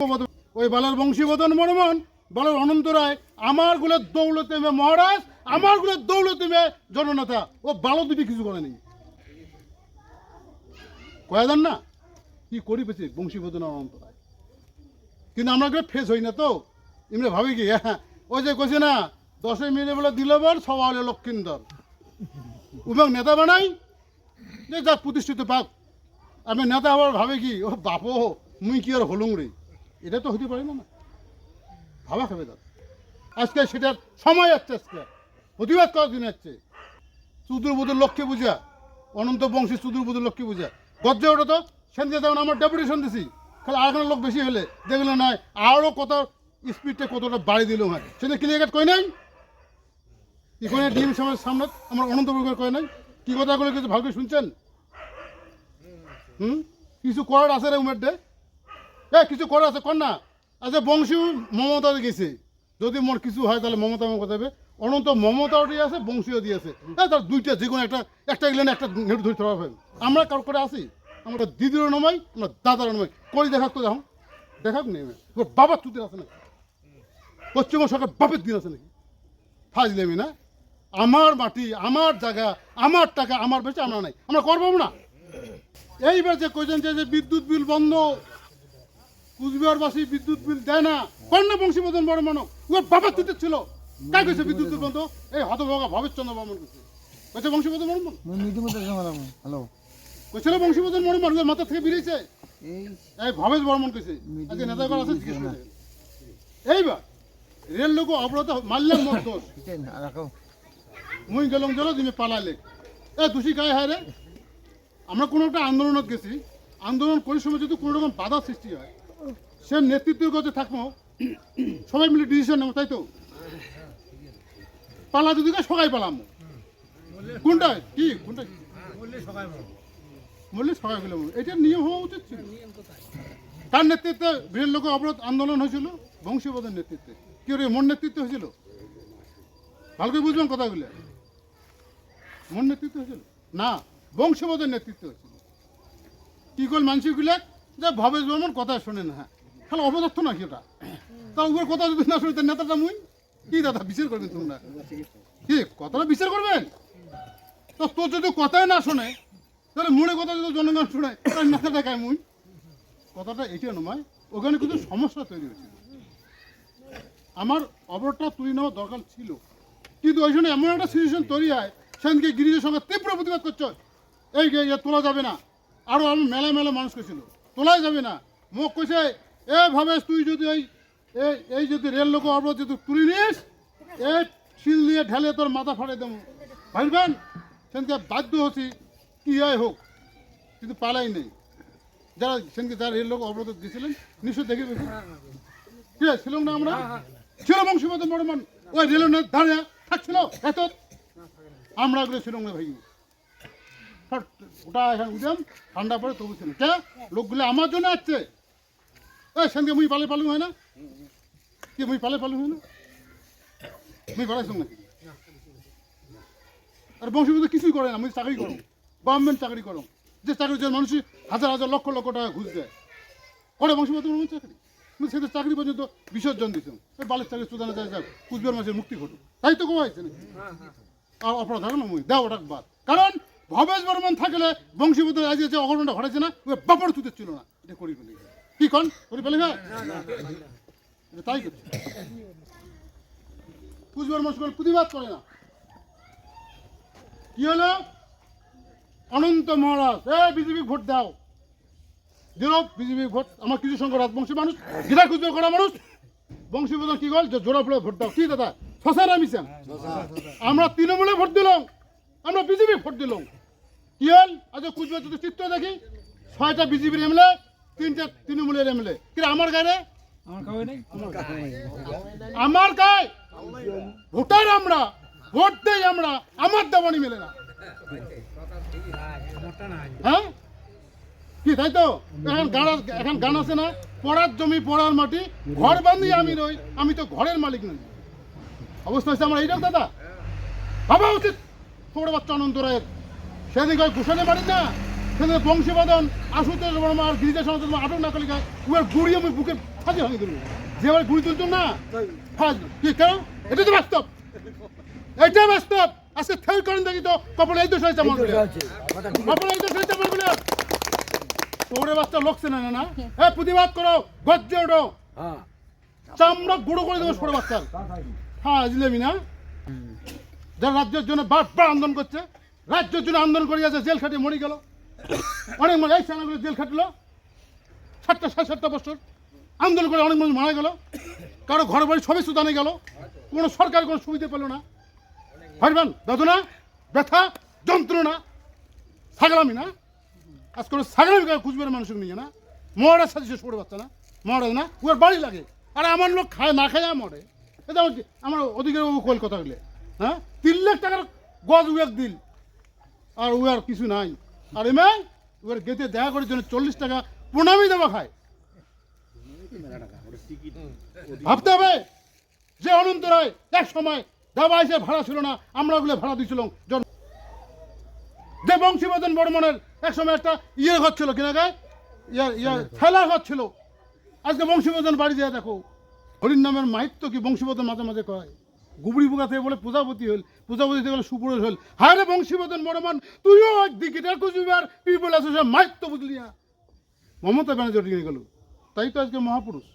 ওই বালার বংশীবদন মরমন, বালার অনন্ত রায়, আমার গুলের দৌলতে মে মহারাজ, আমার গুলের দৌলতে মে জননেতা। ও বালো দুটি কিছু করে নেই। কয়া যান না? কি করি পেছি বংশীবদন আর অনন্ত রায়? কিন্তু আমরা গুলো ফেস হই না তো। এমনি ভাবি কি হ্যাঁ ওই যে কইছে না দশে মিলে বলে দিল বর সবা হলে লক্ষিন্দর। উবাং নেতা বানাই, যে যা প্রতিষ্ঠিত পাক। আমি নেতা আবার ভাবে কি, ও বাপো মুই কি আর হলুম রে? এটা তো হতে পারে না না। ভাবা খাবে দাদা। আজকে সেটার সময় আসছে আজকে। প্রতিবাদ করার দিন আসছে। চুদুরবুদুর লক্ষ্যে বুঝা অনন্ত বংশী চুদুরবুদুর লক্ষ্যে বুঝা গজ্জে ওটা তো। সেদিকে যেমন আমার ডেপুটেশন দিছি, খালি আরেকখানে লোক বেশি হলে দেখলে নয় আরও কত স্পিডটা কতটা বাড়ি দিল হয়। সেটা ক্লিয়ার কাট কয় নাই? এখানে ডিএম সামনের সামনে আমার অনন্ত বর্গের কয় নাই? কি কথাগুলো কিছু ভালো করে শুনছেন? হুম? কিছু করার আছে রে উমের ডে এ, কিছু করার আছে, কর না। আচ্ছা বংশী মমতা গেছে। যদি মোর কিছু হয়, তাহলে মমতা কথা হবে। অনন্ত মমতাও দিয়ে আছে, বংশীও দিয়ে আছে। হ্যাঁ তার দুইটা যে কোনো একটা একটা গেলে একটা নেট ধরে ধরা হবে। আমরা কারও করে আসি, আমরা দিদিরও নমাই, আমরা দাদারও নমাই। করি দেখাক তো দেখো দেখাক নেই তোর বাবার তুতের আছে নাকি? পশ্চিমবঙ্গ সরকার বাপের দিন আছে নাকি? ফাজলেমি না? আমার মাটি, আমার জায়গা, আমার টাকা, আমার বেশি, আমরা নাই। আমরা করব না। এইবার যে কইছেন যে বিদ্যুৎ বিল বন্ধ কুচবিহারবাসী বিদ্যুৎ বিল দেয় না। কন্যা বংশীবদন বড় মানব। ওর বাবার তুতে ছিল। কাই কইছে বিদ্যুৎ বিল বন্ধ এই হতভগা ভবেশচন্দ্র বর্মন কইছে কইছে বংশীবদন বর্মন? হ্যালো। কইছিল বংশীবদন বর্মন? ওর মাথা থেকে বেরিয়েছে? এই এই ভবেশ বর্মন কইছে আজকে নেতাগর আছে জিজ্ঞেস করে। এইবার রেল লোক অবরোধ মারলাম মত দোষ। মুই গেলাম গেল তুমি পালালে। এ দোষী গায়ে হায় রে? আমরা কোনো একটা আন্দোলনত গেছি। আন্দোলন করার সময় যদি কোনো রকম বাধা সৃষ্টি হয় সে নেতৃত্বের কাছে থাকব, সবাই মিলে ডিসিশন নেব, তাই তো? পালা যদি কয়, সবাই পালাম। কোনটা? কি? কোনটা? কি? বললে সবাই এটা নিয়ম হওয়া উচিত ছিল। তার নেতৃত্বে বীরের লোক অবরোধ আন্দোলন হয়েছিল বংশীবদের নেতৃত্বে। কি রে, মোর নেতৃত্বে হয়েছিল? ভালো করে বুঝবেন কথাগুলো। মোর নেতৃত্ব হয়েছিল? না বংশবদের নেতৃত্ব হয়েছিল। কি করল মানসিকগুলো যে ভবেশ বর্মন কথা শোনে না হ্যাঁ। তাহলে অপদার্থ নাকি ওটা? তা উপর কথা যদি না শুনি, তার নেতাটা মুই? কি দাদা, বিচার করবেন তোমরা? কি, কথাটা বিচার করবেন? তো তোর যদি কথাই না শোনে, তাহলে মুড়ে কথা যদি জনগণ শুনে, তার নেতাটা গায়ে মুই। কথাটা এটা নয় ওখানে কিন্তু সমস্যা তৈরি হয়েছিল আমার অবরোধটা তুলে নেওয়া দরকার ছিল। কিন্তু ওই জন্য এমন একটা সিচুয়েশন তৈরি হয়, সেদিনকে গিরিজের সঙ্গে তীব্র প্রতিবাদ করছ। এই তোলা যাবে না। আরও আমি মেলা মেলা মানুষ কইছিল। তোলাই যাবে না। মোক কইছে এ ভাবেশ তুই যদি এই এই যদি রেল লোক অবরোধ যদি তুলি নিস এই শিল দিয়ে ঢেলে তোর মাথা ফাড়ে দেবো। ভাববেন সেনকে বাধ্য হচ্ছি কি হয় হোক কিন্তু পালাই নেই। যারা সেনকে যারা রেল লোক অবরোধ দিয়েছিলেন নিশ্চয় দেখে বেশি কি হয়, ছিলাম না আমরা? ছিল বংশীবদ্ধ বড়মান ওই রেলের দাঁড়িয়ে থাকছিল এত আমরা ওগুলো ছিলাম না ভাই ওটা এখানে উঠলাম ঠান্ডা পরে তবু ছিল কে? লোকগুলো আমার জন্য আসছে। এই সেদিনকে মুই পালে পালু হয় না? কি মুই পালে পালু হয় না? মুই আর বংশীবদ্ধ কিছুই করে না, মুই চাকরি করো গভর্নমেন্ট চাকরি করো যে চাকরি, যে মানুষ হাজার হাজার, লক্ষ লক্ষ টাকা ঘুষ দেয়। করে বর্মন চাকরি? চাকরি পর্যন্ত বিসর্জন এই বালের চাকরি সুদানা যায়, যাক, কুচবিহার মাসের মুক্তি ঘটুক। তাই তো কমাইছে নাকি? আর অপরাধ হবে না মুই দেও বাদ। কারণ ভবেশ বর্মন থাকলে বংশীবদ্ধ আজ যে অঘটনটা ঘটেছে না, ওই বাপড় তুতে ছিল না। এটা ফেলে কি কন? করি ফেলে হ্যাঁ। তাই কুচবিহার করে প্রতিবাদ করে না। কি হলো? অনন্ত মহারাজ, এ, বিজেপি ভোট দাও। দিল, বিজেপি ভোট। আমার কিছু সংখ্যক রাজবংশী মানুষ গীতা কুচবিহার করা মানুষ। বংশী বোধন কি গল যে জোড়া ফুলে ভোট দাও। কি দাদা? শশা না মিশন। আমরা তৃণমূলে ভোট দিলাম। আমরা বিজেপি ভোট দিলাম। কি হল? আজ কুচবিহার যদি চিত্র দেখি। ছয়টা বিজেপির এমএলএ তিনটা তৃণমূলের এমএলএ কিন্তু আমার গায়ে আমার গায়ে? ভোটার আমরা ভোট দেই আমরা আমার মেলে না। হ্যাঁ? কি তাই তো? এখন গান এখন গান আছে না। পড়ার জমি পড়ার মাটি ঘর বান্ধি আমি রই আমি তো ঘরের মালিক নই। অবস্থা হচ্ছে আমার এইটাও দাদা? ভাবা উচিত। ছোট বাচ্চা অনন্ত রায়ের। সেদিন ঘোষণে পারি না বংশীবাদন আশুতোষ গিরিজা সমাজ আটক না কলিকা উয়ার গুড়ি আমি বুকে হাজি ভাঙি দেবো যেভাবে গুলি তুলতো না হ্যাঁ কি কেন এটা তো বাস্তব। এটা বাস্তব। আজকে থেল করেন দেখি তো কপালে এই দোষ হয়েছে আমার। কপালে এই দোষ হয়েছে আমারগুলো। তোরে বাচ্চা লোকছে না না? এ প্রতিবাদ করো গজ্জে ওঠো। চামড়া গুঁড়ো করে দেবো ছোট বাচ্চার। হ্যাঁ জিলেবি না? যারা রাজ্যের জন্য বারবার আন্দোলন করছে রাজ্যের জন্য আন্দোলন করে যাচ্ছে জেল খাটিয়ে মরে গেল। অনেক মানুষ এই সেনাগুলো জেল খাটলো। সাতটা, সাড়ে সাতটা বছর। আন্দোলন করে অনেক মানুষ মারা গেল। কারও ঘর বাড়ি সবই সুদানে গেল। কোনো সরকার কোনো সুবিধা পেল না। ভাববেন বেদনা, ব্যথা, যন্ত্রণা, ছাগলামি না? আজ করে ছাগলামি করে কুচবিহারের মানুষকে নিয়ে না? মহারাজ সাথে শেষ করে পাচ্ছে না? মহারাজ না? উয়ার বাড়ি লাগে। আর আমার লোক খায়, না খায় মরে। এটা আমার- অধিকার কল কথা হইলে। হ্যাঁ? তিন লাখ টাকার গজ উয়ার দিল। আর উয়ার কিছু নাই। আর উয়ার গেতে দেখা করার জন্য চল্লিশ টাকা প্রণামী দেওয়া খায় ভাবতে হবে, যে অনন্ত রায় এক সময় দাবা এসে ভাড়া ছিল না, আমরা ওগুলো ভাড়া দিয়েছিলাম। যে বংশীবদন বর্মনের এক সময় একটা ইয়ে ঘর ছিল কিনা গায়ে ইয়ার ইয়ার ঠেলা ঘর ছিল। আজকে বংশীবদন বাড়ি যায়, দেখো। হরির নামের মাহিত্য কি বংশীবদন মাঝে মাঝে কয়? গুবড়ি বুকা থেকে বলে প্রজাপতি হল প্রজাপতি থেকে বলে সুপুরুষ হল হায় রে বংশীবদন বর্মন তুইও একদিকে কুচবিহার পিপল অ্যাসোসিয়েশন মাহিত্য বুঝলি না মমতা ব্যানার্জি টিকে গেল। তাই তো আজকে মহাপুরুষ।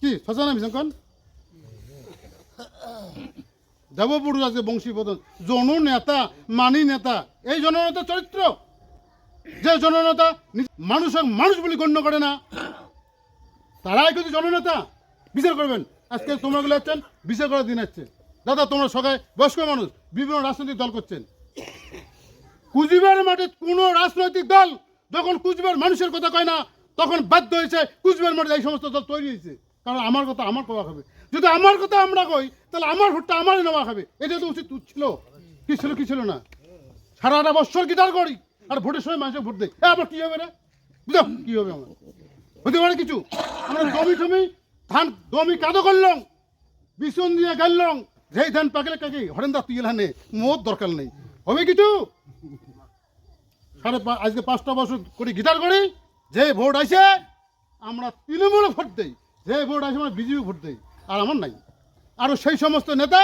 কি ফসা না মিশন দেবপুরুষ আজকে বংশীবদন। জনু নেতা, মানি নেতা, এই জননেতা চরিত্র। যে জননেতা মানুষের মানুষ বলে গণ্য করে না, তারাই কিন্তু জননেতা। বিচার করবেন। আজকে তোমরা গুলো হচ্ছেন বিচার করার দিন আসছে দাদা, তোমরা সবাই বয়স্ক মানুষ, বিভিন্ন রাজনৈতিক দল করছেন। কুচবিহারের মাঠে কোনো রাজনৈতিক দল যখন কুচবিহার মানুষের কথা কয় না, তখন বাধ্য হয়েছে কুচবিহার মাঠে এই সমস্ত দল তৈরি হয়েছে। কারণ আমার কথা আমার কওয়া খাবে যদি আমার কথা আমরা কই, তাহলে আমার ভোটটা আমারই নেওয়া খাবে এটা তো উচিত ছিল। কি ছিল কি ছিল না? সারাটা বছর গিটার করি? আর ভোটের সময় মানুষের ভোট দেয়। আবার কি হবে রে? বুঝো কি হবে আমার? হতে পারে কিছু। আমরা জমি টমি ধান দমি কাদো করলাম বিছন দিয়ে গাইলাম যেই ধান পাকলে কাকি হরেন্দা তুই এলানে মোর দরকার নেই। হবে কিছু? সাড়ে আজকে পাঁচটা বছর করে গিটার করি, যে ভোট আছে আমরা তৃণমূলে ভোট দেই। যে ভোট আছে আমরা বিজেপি ভোট দেই, আর আমার নাই। আরও সেই সমস্ত নেতা,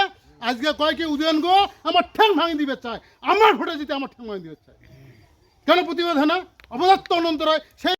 আজকে কয়েকে উদয়ন গো, আমার ঠ্যাং ভাঙি দিবে চায়। আমার ভোটে জিতে আমার ঠ্যাং ভাঙি দিবে চায়। কেন প্রতিবাদ হয় অবদত্ত অনন্ত রায় সেই